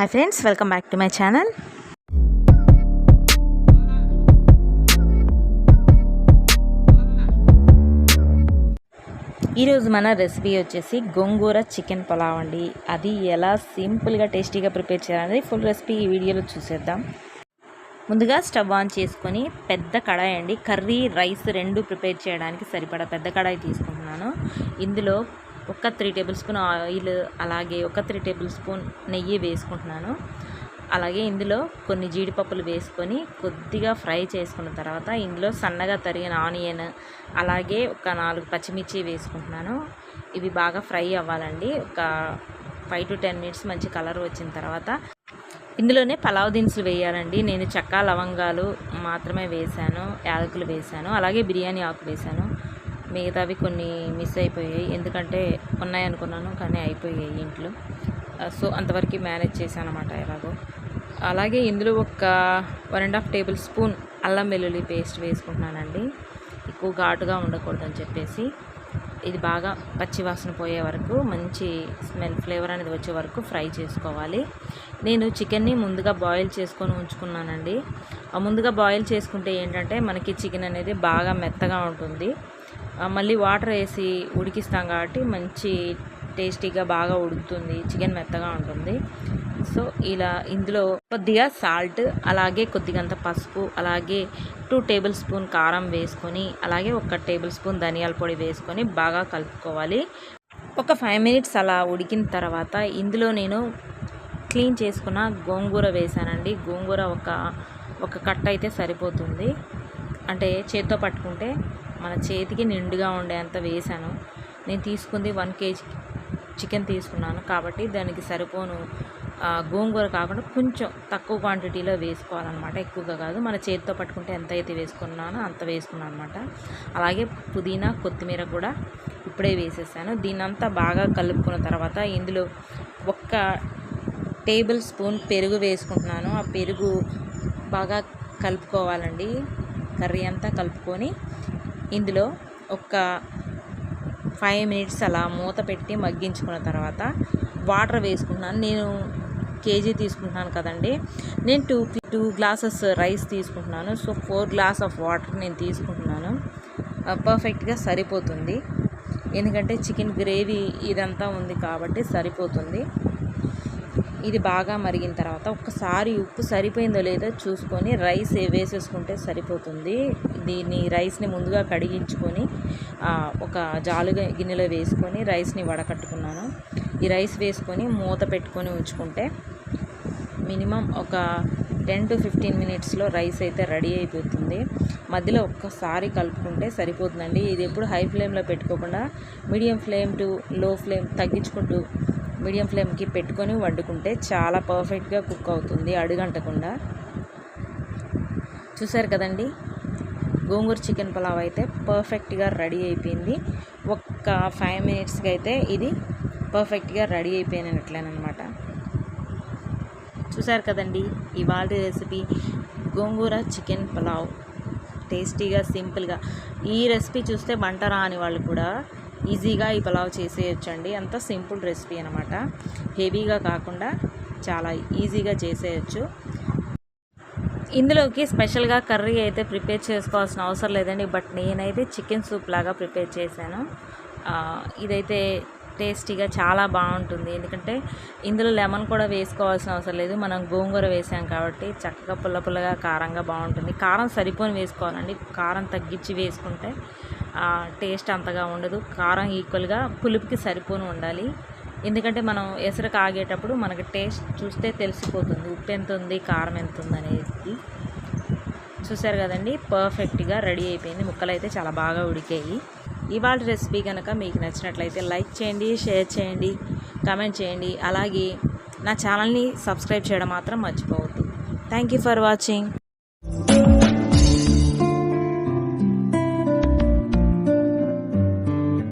Hi friends welcome back to my channel ఈరోజు మన recipe వచ్చేసి గోంగూర చికెన్ పలావ్ అండి. అది ఎలా సింపుల్గా టేస్టీగా ప్రిపేర్ చేయాలనేది ఫుల్ రెసిపీ ఈ వీడియోలో చూసేద్దాం. ముందుగా స్టవ్ ఆన్ చేసుకొని పెద్ద కడాయి అండి. కర్రీ రైస్ రెండు ప్రిపేర్ చేయడానికి సరిపడా పెద్ద కడాయి తీసుకుంటున్నాను. ఇందులో ఒక త్రీ టేబుల్ స్పూన్ ఆయిల్ అలాగే ఒక త్రీ టేబుల్ స్పూన్ నెయ్యి వేసుకుంటున్నాను. అలాగే ఇందులో కొన్ని జీడిపప్పులు వేసుకొని కొద్దిగా ఫ్రై చేసుకున్న తర్వాత ఇందులో సన్నగా తరిగిన ఆనియన్ అలాగే ఒక నాలుగు పచ్చిమిర్చి వేసుకుంటున్నాను. ఇవి బాగా ఫ్రై అవ్వాలండి. ఒక ఫైవ్ టు టెన్ మినిట్స్ మంచి కలర్ వచ్చిన తర్వాత ఇందులోనే పలావ్ దినుసులు వేయాలండి. నేను చెక్క లవంగాలు మాత్రమే వేశాను యాలకులు వేశాను అలాగే బిర్యానీ ఆకు వేశాను. మిగతావి కొన్ని మిస్ అయిపోయాయి. ఎందుకంటే ఉన్నాయనుకున్నాను కానీ అయిపోయాయి ఇంట్లో. సో అంతవరకు మేనేజ్ చేశాను అనమాట ఎలాగో. అలాగే ఇందులో ఒక one and half tablespoon అల్లం వెల్లుల్లి పేస్ట్ వేసుకుంటున్నానండి. ఎక్కువ ఘాటుగా ఉండకూడదని చెప్పేసి. ఇది బాగా పచ్చి వాసన పోయే వరకు మంచి స్మెల్ ఫ్లేవర్ అనేది వచ్చే వరకు ఫ్రై చేసుకోవాలి. నేను చికెన్ని ముందుగా బాయిల్ చేసుకొని ఉంచుకున్నానండి. ముందుగా బాయిల్ చేసుకుంటే ఏంటంటే మనకి చికెన్ అనేది బాగా మెత్తగా ఉంటుంది. మళ్ళీ వాటర్ వేసి ఉడికిస్తాం కాబట్టి మంచి టేస్టీగా బాగా ఉడుకుతుంది చికెన్ మెత్తగా ఉంటుంది. సో ఇలా ఇందులో కొద్దిగా సాల్ట్ అలాగే కొద్దిగంత పసుపు అలాగే టూ టేబుల్ స్పూన్ కారం వేసుకొని అలాగే ఒక టేబుల్ స్పూన్ ధనియాల పొడి వేసుకొని బాగా కలుపుకోవాలి. ఒక ఫైవ్ మినిట్స్ అలా ఉడికిన తర్వాత ఇందులో నేను క్లీన్ చేసుకున్న గోంగూర వేసానండి. గోంగూర ఒక ఒక కట్ట అయితే సరిపోతుంది. అంటే చేత్తో పట్టుకుంటే మన చేతికి నిండుగా ఉండేంత వేసాను నేను తీసుకుంది వన్ కేజీ చికెన్ తీసుకున్నాను. కాబట్టి దానికి సరిపోను గోంగూర కాకుండా కొంచెం తక్కువ క్వాంటిటీలో వేసుకోవాలన్నమాట. ఎక్కువగా కాదు మన చేతితో పట్టుకుంటే ఎంత అయితే వేసుకున్నానో అంత వేసుకున్నాను అనమాట అలాగే పుదీనా కొత్తిమీర కూడా ఇప్పుడే వేసేసాను. దీన్నంతా బాగా కలుపుకున్న తర్వాత ఇందులో ఒక్క టేబుల్ స్పూన్ పెరుగు వేసుకుంటున్నాను. ఆ పెరుగు బాగా కలుపుకోవాలండి. కర్రీ అంతా కలుపుకొని ఇందులో ఒక ఫైవ్ మినిట్స్ అలా మూత పెట్టి మగ్గించుకున్న తర్వాత వాటర్ వేసుకుంటున్నాను. నేను కేజీ తీసుకుంటున్నాను కదండి. నేను టూ టూ గ్లాసెస్ రైస్ తీసుకుంటున్నాను. So four glass of water నేను తీసుకుంటున్నాను. పర్ఫెక్ట్గా సరిపోతుంది. ఎందుకంటే చికెన్ గ్రేవీ ఇదంతా ఉంది కాబట్టి సరిపోతుంది. ఇది బాగా మరిగిన తర్వాత ఒకసారి ఉప్పు సరిపోయిందో లేదో చూసుకొని రైస్ వేసేసుకుంటే సరిపోతుంది. దీన్ని రైస్ని ముందుగా కడిగించుకొని ఒక జాలుగా గిన్నెలో వేసుకొని రైస్ని వడకట్టుకున్నాను. ఈ రైస్ వేసుకొని మూత పెట్టుకొని ఉంచుకుంటే మినిమం ఒక టెన్ టు ఫిఫ్టీన్ మినిట్స్లో రైస్ అయితే రెడీ అయిపోతుంది. మధ్యలో ఒక్కసారి కలుపుకుంటే సరిపోతుందండి. ఇది ఎప్పుడు హై ఫ్లేమ్లో పెట్టుకోకుండా medium flame to low flame తగ్గించుకుంటూ మీడియం ఫ్లేమ్కి పెట్టుకొని వండుకుంటే చాలా పర్ఫెక్ట్గా కుక్ అవుతుంది అడుగంటకుండా. చూసారు కదండి? గోంగూర చికెన్ పలావ్ అయితే పర్ఫెక్ట్గా రెడీ అయిపోయింది. ఒక్క ఫైవ్ మినిట్స్కి అయితే ఇది పర్ఫెక్ట్గా రెడీ అయిపోయినట్లేనమాట చూసారు కదండి? ఇవాళ రెసిపీ గోంగూర చికెన్ పలావ్. టేస్టీగా సింపుల్గా. ఈ రెసిపీ చూస్తే వంట రాని వాళ్ళు కూడా ఈజీగా ఈ పలావ్ చేసేయచ్చండి. అంత సింపుల్ రెసిపీ అనమాట హెవీగా కాకుండా చాలా ఈజీగా చేసేయచ్చు. ఇందులోకి స్పెషల్గా కర్రీ అయితే ప్రిపేర్ చేసుకోవాల్సిన అవసరం లేదండి. బట్ నేనైతే చికెన్ సూప్ లాగా ప్రిపేర్ చేశాను. ఇదైతే టేస్టీగా చాలా బాగుంటుంది. ఎందుకంటే ఇందులో లెమన్ కూడా వేసుకోవాల్సిన అవసరం లేదు. మనం గోంగూర వేసాం కాబట్టి చక్కగా పుల్ల పుల్లగా కారంగా బాగుంటుంది. కారం సరిపోని వేసుకోవాలండి. కారం తగ్గించి వేసుకుంటే టేస్ట్ అంతగా ఉండదు. కారం ఈక్వల్గా పులుపుకి సరిపోని ఉండాలి. ఎందుకంటే మనం ఎసరు కాగేటప్పుడు మనకి టేస్ట్ చూస్తే తెలిసిపోతుంది. ఉప్పు ఎంత ఉంది కారం ఎంత ఉంది అనేది. చూసారు కదండి పర్ఫెక్ట్గా రెడీ అయిపోయింది. ముక్కలు అయితే చాలా బాగా ఉడికాయి. ఇవాళ రెసిపీ కనుక మీకు నచ్చినట్లయితే లైక్ చేయండి షేర్ చేయండి కామెంట్ చేయండి. అలాగే నా ఛానల్ని సబ్స్క్రైబ్ చేయడం మాత్రం మర్చిపోవద్దు. Thank you for watching.